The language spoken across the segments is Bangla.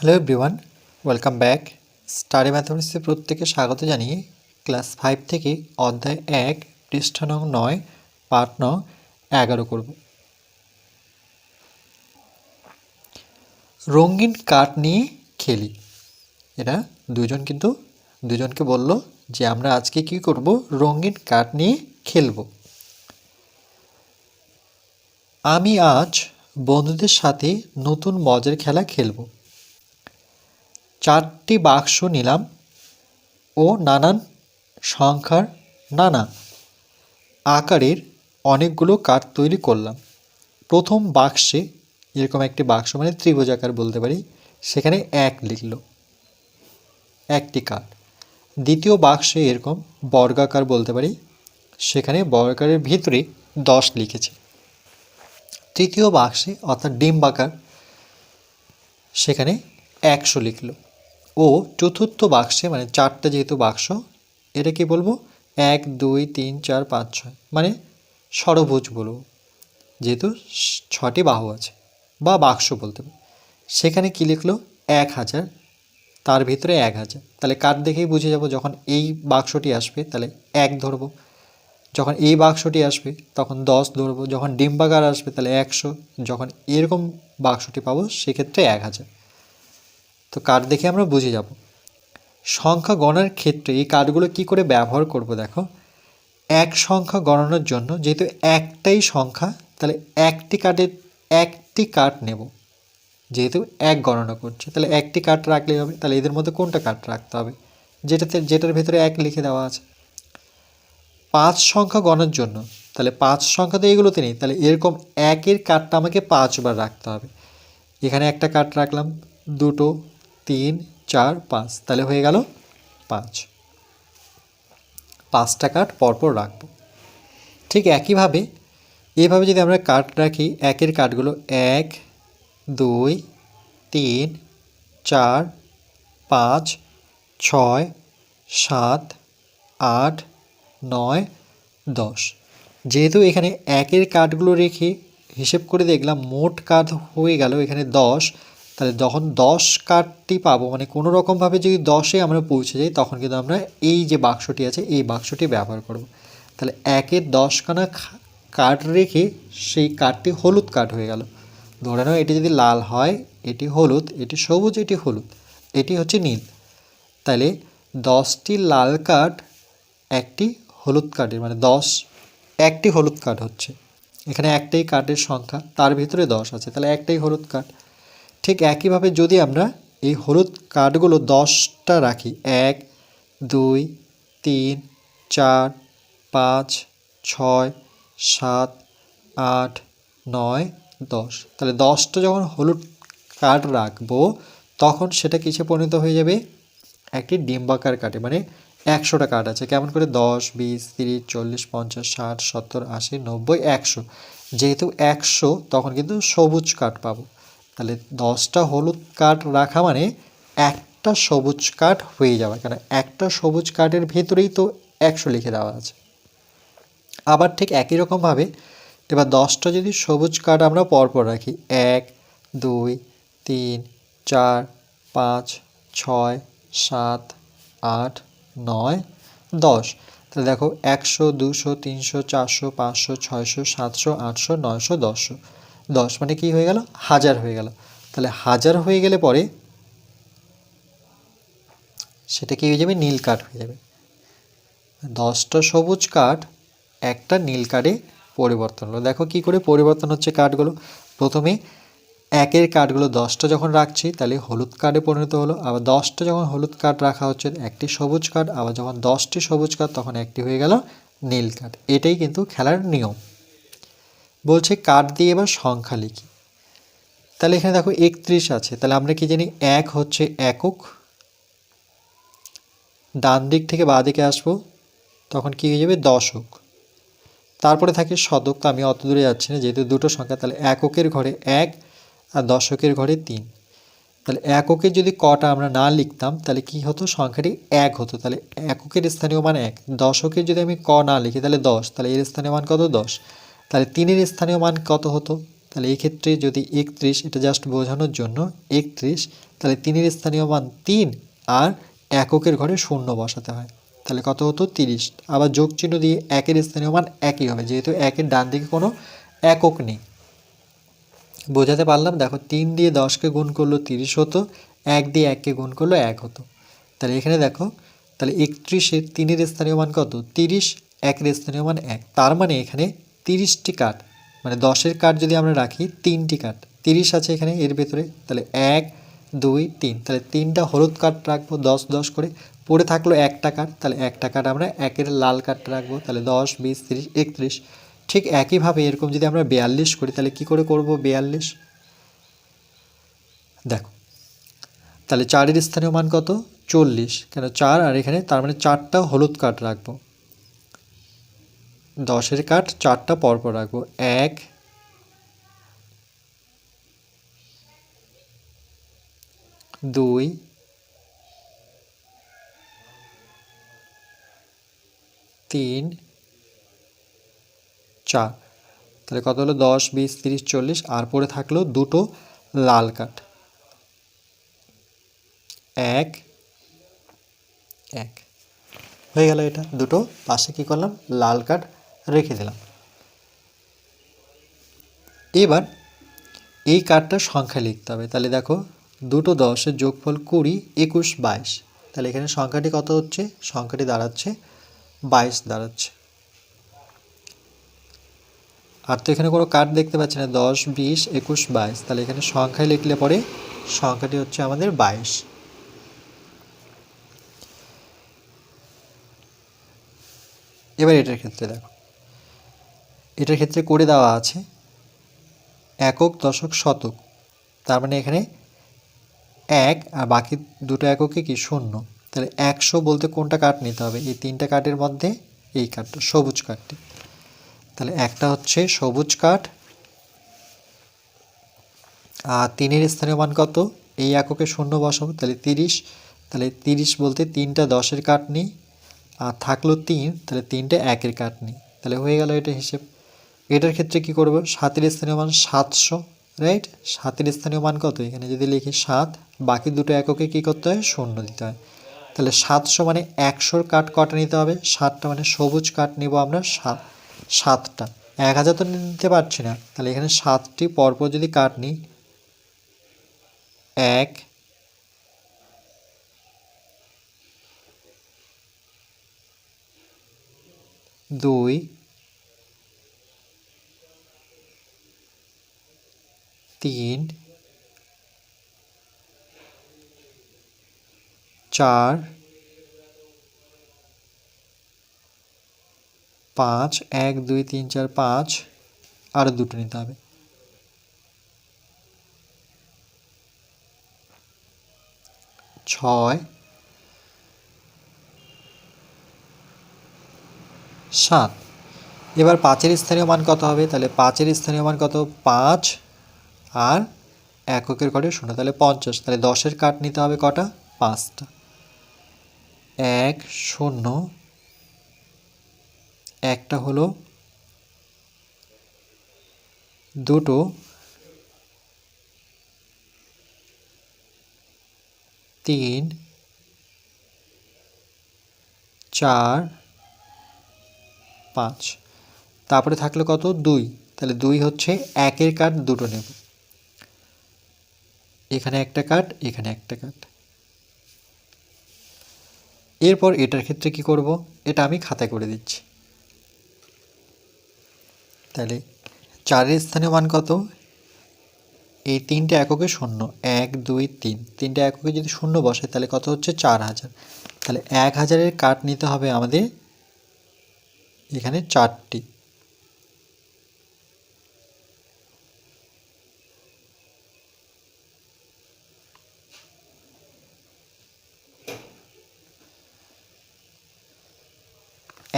Hello everyone welcome back study ম্যাথমেটিক্সে প্রত্যেকে স্বাগত জানিয়ে ক্লাস ফাইভ থেকে অধ্যায় এক, পৃষ্ঠা নং নয় পাঠ নং এগারো করব। রঙিন কাঠ নিয়ে খেলি। এরা দুজন কিন্তু দুজনকে বলল যে আমরা আজকে কি করব? রঙিন কাঠ নিয়ে খেলব। আমি আজ বন্ধুদের সাথে নতুন মজার খেলা খেলব। চারটি বাক্স নিলাম ও নানান সংখ্যার নানা আকারের অনেকগুলো কাঠ তৈরি করলাম। প্রথম বাক্সে এরকম একটি বাক্স মানে ত্রিভুজ আকার বলতে পারি, সেখানে এক লিখল। একটি কাঠ। দ্বিতীয় বাক্সে এরকম বর্গাকার বলতে পারি, সেখানে বর্গাকারের ভিতরে দশ লিখেছে। তৃতীয় বাক্সে অর্থাৎ ডিম্বাকার, সেখানে একশো লিখলো। ও চতুর্থ বাক্সে মানে চারটা যেহেতু বাক্স এটা কি বলব এক, দুই, তিন, চার, পাঁচ, ছয় মানে ষড়ভুজ বলব। যেহেতু ছটি বাহু আছে, বা বাক্স বলতে সেখানে কি লিখলো? এক হাজার, তার ভিতরে এক হাজার। তাহলে কার দেখেই বুঝে যাব যখন এই বাক্সটি আসবে, তাহলে এক ধরবো। যখন এই বাক্সটি আসবে, তখন দশ ধরবো। যখন ডিম্বাকার আসবে, তাহলে একশো। যখন এরকম বাক্সটি পাবো, সেক্ষেত্রে এক হাজার। তো কার্ড দেখে আমরা বুঝে যাব। সংখ্যা গণনার ক্ষেত্রে এই কার্ডগুলো কি করে ব্যবহার করব দেখো? এক সংখ্যা গণনার জন্য যেহেতু একটাই সংখ্যা, তাহলে একটি কার্ডের একটি কার্ড নেব। যেহেতু এক গণনা করছে, তাহলে একটি কার্ড রাখলেই হবে, তাহলে এদের মধ্যে কোনটা কার্ড রাখতে হবে? যেটাতে, যেটার ভেতরে এক লিখে দেওয়া আছে। পাঁচ সংখ্যা গণার জন্য, তাহলে পাঁচ সংখ্যা তো এগুলোতে নেই, তাহলে এরকম একের কার্ডটা আমাকে পাঁচবার রাখতে হবে। এখানে একটা কার্ড রাখলাম, দুটো তিন, চার, পাঁচ। তাহলে হয়ে গেল পাঁচ। পাঁচটা কার্ড পরপর রাখব। ঠিক একইভাবে, এভাবে যদি আমরা কার্ড রাখি, একের কার্ডগুলো এক, দুই, তিন, চার, পাঁচ, ছয়, সাত, আট, নয়, দশ। যেহেতু এখানে একের কার্ডগুলো রেখে হিসেব করে দেখলাম মোট কার্ড হয়ে গেল এখানে দশ তাহলে যখন দশ কার্ডটি পাবো মানে কোনো রকমভাবে যদি দশে আমরা পৌঁছে যাই, তখন কিন্তু আমরা এই যে বাক্সটি আছে, এই বাক্সটি ব্যবহার করব। তাহলে একের দশখানা কার্ড রেখে সেই কার্ডটি হলুদ কার্ড হয়ে গেল। ধরে নাও, এটি যদি লাল হয়, এটি হলুদ, এটি সবুজ, এটি হলুদ, এটি হচ্ছে নীল। তাহলে দশটি লাল কার্ড একটি হলুদ কার্ডের মানে দশ, একটি হলুদ কার্ড হচ্ছে। এখানে একটাই কার্ডের সংখ্যা, তার ভিতরে দশ আছে। তাহলে একটাই হলুদ কার্ড ঠিক একইভাবে যদি আমরা এই হলুদ কার্ডগুলো দশটা রাখি, এক, দুই, তিন, চার, পাঁচ, ছয়, সাত, আট, নয়, দশ। তাহলে দশটা যখন হলুদ কার্ড রাখব, তখন সেটা কিসে পরিণত হয়ে যাবে? একটি ডিম্বাকার কাটে মানে একশোটা কার্ড আছে। কেমন করে? দশ, বিশ, তিরিশ, চল্লিশ, পঞ্চাশ, ষাট, সত্তর, আশি, নব্বই, একশো। যেহেতু একশো, তখন কিন্তু সবুজ কার্ড পাবো। তাহলে দশটা হলুদ কার্ড রাখা মানে একটা সবুজ কার্ড হয়ে যাবে কারণ একটা সবুজ কার্ডের ভেতরেই তো একশো লিখে দেওয়া আছে। আবার ঠিক একই রকমভাবে এবার দশটা যদি সবুজ কার্ড আমরা পরপর রাখি, এক, দুই, তিন, চার, পাঁচ, ছয়, সাত, আট, নয়, দশ। তাহলে দেখো একশো, দুশো, তিনশো, চারশো, পাঁচশো, ছয়শো, সাতশো, আটশো, নয়শো, দশশো। দশ মানে কি হয়ে গেল? হাজার হয়ে গেল। তাহলে হাজার হয়ে গেলে পরে সেটা কি হয়ে যাবে? নীল কাঠ হয়ে যাবে। দশটা সবুজ কাঠ একটা নীল কার্ডে পরিবর্তন হলো। দেখো কি করে পরিবর্তন হচ্ছে কার্ডগুলো প্রথমে একের কার্ডগুলো দশটা যখন রাখছি, তাহলে হলুদ কার্ডে পরিণত হলো। আবার দশটা যখন হলুদ কাঠ রাখা হচ্ছে, একটি সবুজ কাঠ, আবার যখন দশটি সবুজ কাঠ, তখন একটি হয়ে গেল নীল কার্ড এটাই কিন্তু খেলার নিয়ম। বলছে কার্ড দিয়ে এবার সংখ্যা লিখি। তাহলে এখানে দেখো একত্রিশ আছে, তাহলে আমরা কি জানি এক হচ্ছে একক। ডান দিক থেকে বাঁ দিকে আসব, তখন কি হয়ে যাবে? দশক। তারপরে থাকে শতক, তো আমি অত দূরে যাচ্ছি না, যেহেতু দুটো সংখ্যা, তাহলে এককের ঘরে এক আর দশকের ঘরে তিন। তাহলে এককের যদি কটা আমরা না লিখতাম, তাহলে কি হতো? সংখ্যাটি এক হতো। তাহলে এককের স্থানীয় মান এক, দশকের যদি আমি ক না লিখি, তাহলে দশ। তাহলে এর স্থানীয় মান কত? দশ। তাহলে তিনের স্থানীয় মান কত হতো? তাহলে এই ক্ষেত্রে যদি একত্রিশ, এটা জাস্ট বোঝানোর জন্য একত্রিশ, তাহলে তিনের স্থানীয় মান তিন আর এককের ঘরে শূন্য বসাতে হয়। তাহলে কত হতো? তিরিশ। আবার যোগ চিহ্ন দিয়ে একের স্থানীয় মান একই হবে, যেহেতু একের ডান দিকে কোনো একক নেই। বোঝাতে পারলাম? দেখো, তিন দিয়ে দশকে গুণ করল তিরিশ হতো, এক দিয়ে এককে গুণ করল এক হতো। তাহলে এখানে দেখো, তাহলে একত্রিশের তিনের স্থানীয় মান কত? তিরিশ, একের স্থানীয় মান এক। তার মানে এখানে তিরিশটি কাঠ। মানে দশের কাঠ যদি আমরা রাখি, তিনটি কাঠ। তিরিশ আছে এখানে, এর ভেতরে। তাহলে এক, দুই, তিন। তাহলে তিনটা হলুদ কাঠ রাখব, দশ দশ করে। পড়ে থাকল একটা কাঠ, তাহলে একটা কাঠ আমরা একের লাল কাঠ রাখব। তাহলে দশ, বিশ, তিরিশ, একত্রিশ। ঠিক একইভাবে এরকম যদি আমরা বিয়াল্লিশ করি, তাহলে কি করে করব বিয়াল্লিশ? দেখো। তাহলে চারের স্থানীয় মান কত? চল্লিশ। কেন চার? আর এখানে তার মানে চারটা হলুদ কাঠ রাখব। দশের কাঠ চারটা পরপর রাখব। এক, দুই, তিন, চার। তাহলে কত হলো? দশ, বিশ, তিরিশ, চল্লিশ। আর পরে থাকল দুটো লাল কাঠ। এক এক। হয়ে গেল এটা। দুটো। পাশে কি করলাম? লাল কাঠ। রেখে দিলাম। এবার এই কার্ডটা সংখ্যা লিখতে হবে। তাহলে দেখো দুটো দশের যোগফল কুড়ি, একুশ, বাইশ। তাহলে এখানে সংখ্যাটি কত হচ্ছে? সংখ্যাটি দাঁড়াচ্ছে, বাইশ দাঁড়াচ্ছে। আর তো এখানে কোনো কার্ড দেখতে পাচ্ছি না, দশ, বিশ, একুশ, বাইশ। তাহলে এখানে সংখ্যায় লিখলে পরে সংখ্যাটি হচ্ছে আমাদের বাইশ। এবার এটার ক্ষেত্রে দেখো। এটার ক্ষেত্রে করে দেওয়া আছে একক, দশক, শতক। তার মানে এখানে এক আর বাকি দুটো এককে কি? শূন্য। তাহলে একশো বলতে কোনটা কাঠ নিতে হবে? এই তিনটা কাঠের মধ্যে এই কাঠটা, সবুজ কাঠটি। তাহলে একটা হচ্ছে সবুজ কাঠ আর তিনের স্থানীয় মান কত? এই এককে শূন্য বসাবো, তাহলে তিরিশ। তাহলে তিরিশ বলতে তিনটা দশের কাঠ নিই আর থাকল তিন, তাহলে তিনটে একের কাঠ নিই। তাহলে হয়ে গেল এটা হিসেব। এটার ক্ষেত্রে কি করব? সাতের স্থানীয় মান সাতশো রাইট সাতের স্থানীয় মান কত? এখানে যদি লিখি সাত, বাকি দুটো এককে কী করতে হয়? শূন্য দিতে হয়। তাহলে সাতশো মানে একশোর কাঠ কটা নিতে হবে? সাতটা মানে সবুজ কাঠ নিব আমরা সাত, সাতটা। এক হাজার তো নিতে পারছি না। তাহলে এখানে সাতটি পরপর যদি কাঠ নিই, এক, দুই তিন, চার, পাঁচ, এক, দুই, তিন, চার, পাঁচ, আরও দুটো নিতে হবে। ছয়, সাত। এবার পাঁচের স্থানীয় মান কত হবে? তাহলে পাঁচের স্থানীয় মান কত? পাঁচ আর এককের ঘরে শূন্য, তাহলে পঞ্চাশ। তাহলে দশের কাঠ নিতে হবে কটা? পাঁচটা। এক, শূন্য। একটা হলো দুটো। তিন, চার, পাঁচ। তারপরে থাকল কত? দুই। তাহলে দুই হচ্ছে একের কাঠ দুটো নেব। এখানে একটা কাঠ এখানে একটা কাঠ এরপর এটার ক্ষেত্রে কি করব? এটা আমি খাতায় করে দিচ্ছি। তাহলে চারের স্থানে মান কত? এই তিনটে এককে শূন্য, এক, দুই, তিন। তিনটে এককে যদি শূন্য বসে, তাহলে কত হচ্ছে? চার হাজার। তাহলে এক হাজারের কাঠ নিতে হবে আমাদের এখানে চারটি।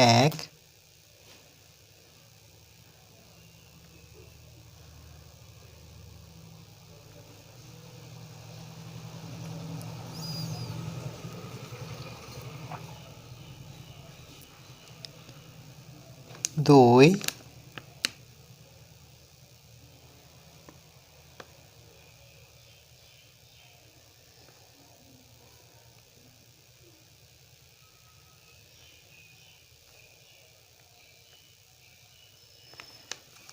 এক দুই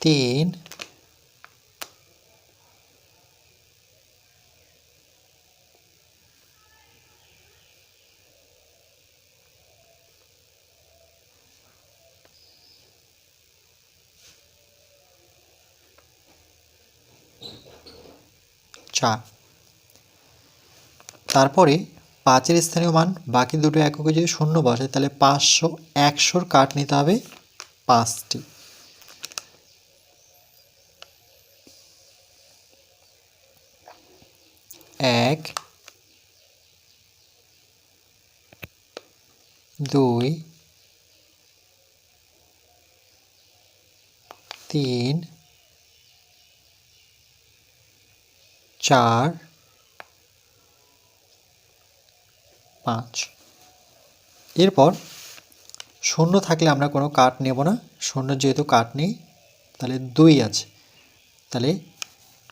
তিন চার। তারপরে পাঁচের স্থানীয় মান, বাকি দুটো এককে যদি শূন্য বসে তাহলে পাঁচশো একশোর কাঠ নিতে হবে পাঁচটি। এক, দুই, তিন, চার, পাঁচ। এরপর শূন্য থাকলে আমরা কোনো কাঠ নেব না। শূন্য যেহেতু কাঠ নেই, তাহলে দুই আছে। তাহলে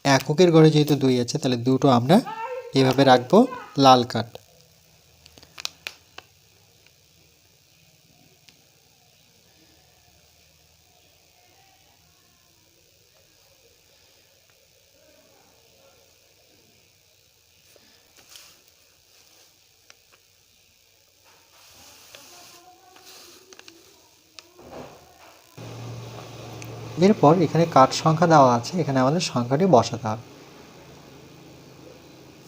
এককের ঘরে যেহেতু দুই আছে তাহলে দুটো আমরা এভাবে রাখব লাল কাঠ। এরপর এখানে কাঠ সংখ্যা দেওয়া আছে, এখানে আমাদের সংখ্যাটি বসাতে হবে।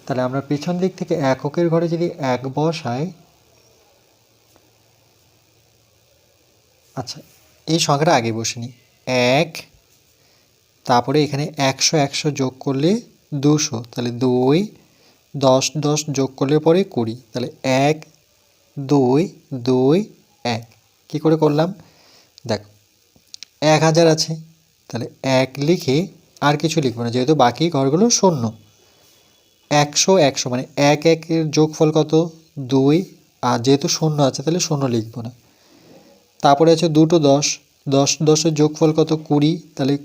তাহলে আমরা পিছন দিক থেকে এককের ঘরে যদি এক বসাই আচ্ছা এই সংখ্যাটা আগে বসে নিই। এক, তারপরে এখানে একশো একশো যোগ করলে দুশো, তাহলে দুই, দশ দশ যোগ করলে পরে কুড়ি, তাহলে এক, দুই দুই, এক। কী করে করলাম? দেখো এক হাজার আছে। তাহলে এক লিখে আর কিছু লিখব না, যেহেতু বাকি ঘরগুলো শূন্য। একশো একশো মানে এক একের যোগফল কত? দুই। আর যেহেতু শূন্য আছে, তাহলে শূন্য লিখব না। তারপরে আছে দুটো দশ। দশ, দশের যোগফল কত? কুড়ি। তাহলে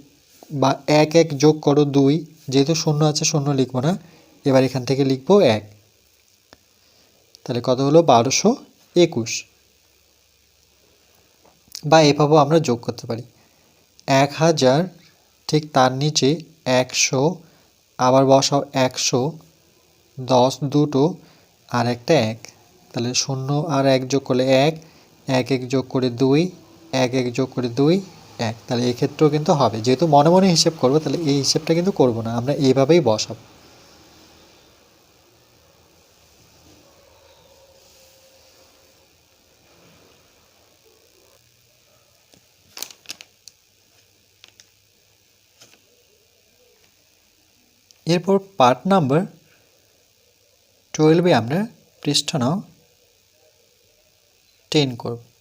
বা এক এক যোগ করো দুই। যেহেতু শূন্য আছে, শূন্য লিখব না। এবার এখান থেকে লিখব এক। তাহলে কত হলো? বারোশো একুশ। বা এভাবেও আমরা যোগ করতে পারি। এক হাজার, ঠিক তার নিচে একশো, আবার বসাও একশো, দশ দুটো, আর একটা এক। তাহলে শূন্য আর এক যোগ করলে এক এক এক যোগ করে দুই, এক এক যোগ করে দুই, এক। তাহলে এক্ষেত্রেও কিন্তু হবে। যেহেতু মনে মনে হিসেব করব, তাহলে এই হিসেবটা কিন্তু করব না। আমরা এইভাবেই বসাবো। এরপর পার্ট নাম্বার টুয়েলভে আমরা পৃষ্ঠা নাও টেন করব।